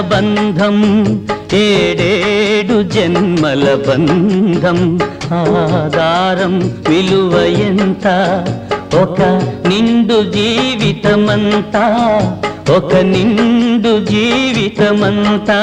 బంధం ఏడేడు జన్మల బంధం. ఆధారం విలువ ఎంత? ఒక నిండు జీవితమంతా ఒక నిండు జీవితమంతా.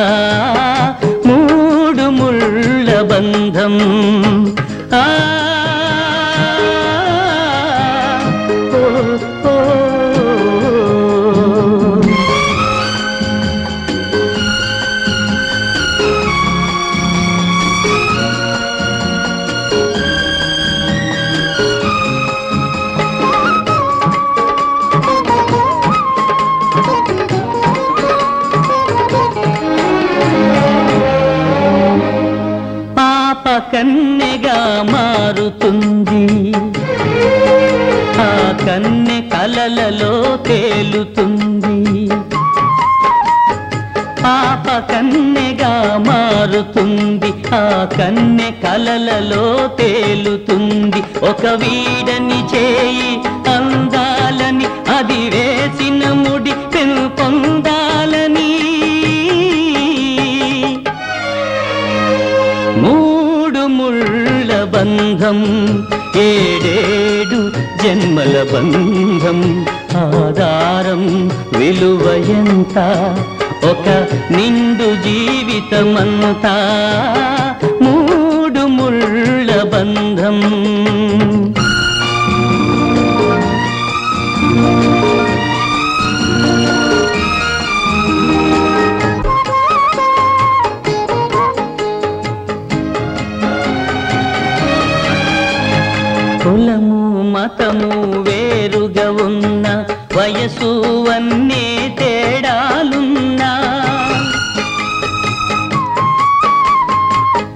కన్నెగా మారుతుంది. ఆ కన్నె కలలలో తేలుతుంది. పాప కన్నెగా మారుతుంది. ఆ కన్నె కలలలో తేలుతుంది. ఒక వీడని చే బంధం ఏడేడు జన్మల బంధం. ఆధారం విలువ ఎంత? ఒక నిండు జీవితమంతా కులము మతము వేరుగా ఉన్న వయసు అన్నీ తేడాలున్నా.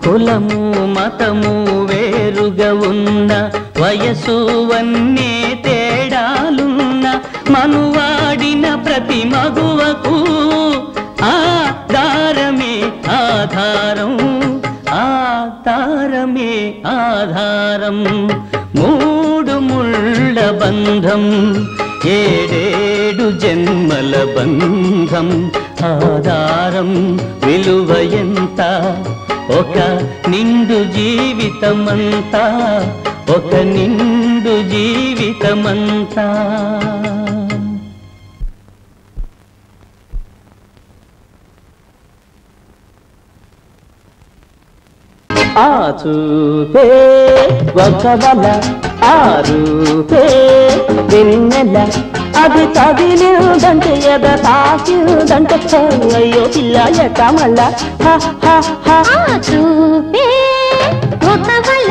కులము మతము వేరుగా ఉన్న వయసు అన్నీ తేడాలున్న. మనువాడిన ప్రతి మగువకు ఆధారమే ఆధారం ఆధారమే ఆధారం. మూడు ముళ్ళ బంధం ఏడేడు జన్మల బంధం. ఆధారం విలువ ఎంత? ఒక నిండు జీవితమంతా ఒక నిండు జీవితమంతా. ఆ చూపే ఒక ఆ రూపే వెన్నెల అది కదిలిందంటే ఎద తాకిందంటే అయ్యో పిల్ల ఎట మళ్ళా చూపే ఒకవల